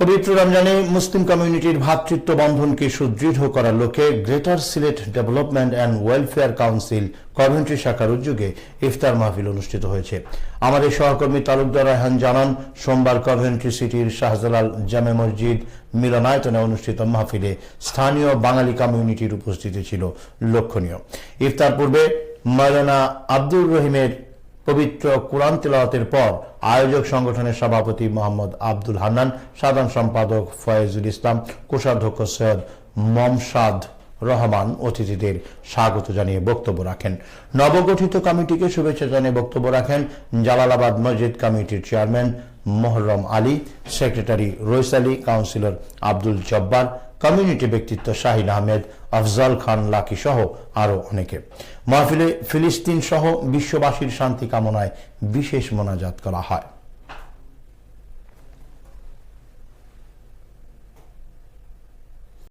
পবিত্র রমজানে মুসলিম কমিউনিটির ভ্রাতৃত্ব বন্ধনকে সুদৃঢ় করার লক্ষ্যে greater Sylhet development and welfare council Coventry শাখার উদ্যোগে ইফতার মাহফিল অনুষ্ঠিত হয়েছে। আমাদের সহকর্মী তালুকদার রায়হান জানান, সোমবার কভেন্ট্রি সিটির শাহজালাল জামে মসজিদ মিলনায়তনে অনুষ্ঠিত মাহফিলে স্থানীয় বাঙালি কমিউনিটির উপস্থিতি ছিল। লক্ষণীয়। ইফতার পূর্বে মাওলানা আব্দুর রহিমের পবিত্র কোরআন তেলাওয়াতের পর আয়োজক সংগঠনের সভাপতি মোহাম্মদ আব্দুল হান্নান, সাধারণ সম্পাদক ফয়েজুল ইসলাম, কোষাধ্যক্ষ সৈয়দ মমসাদ রহমান অতিথিদের স্বাগত জানিয়ে বক্তব্য রাখেন। নবগঠিত কমিটিকে শুভেচ্ছা জানিয়ে বক্তব্য রাখেন জালালাবাদ মসজিদ কমিটির chairman Moharram Ali, secretary Rais Ali, councillor Abdul Jabbar community ব্যক্তিত্ব শাহিন আহমেদ, আফজাল খান লাকি সহ আরও অনেকে। মাহফিলে ফিলিস্তিন সহ বিশ্ববাসীর শান্তি কামনায় বিশেষ মোনাজাত করা হয়।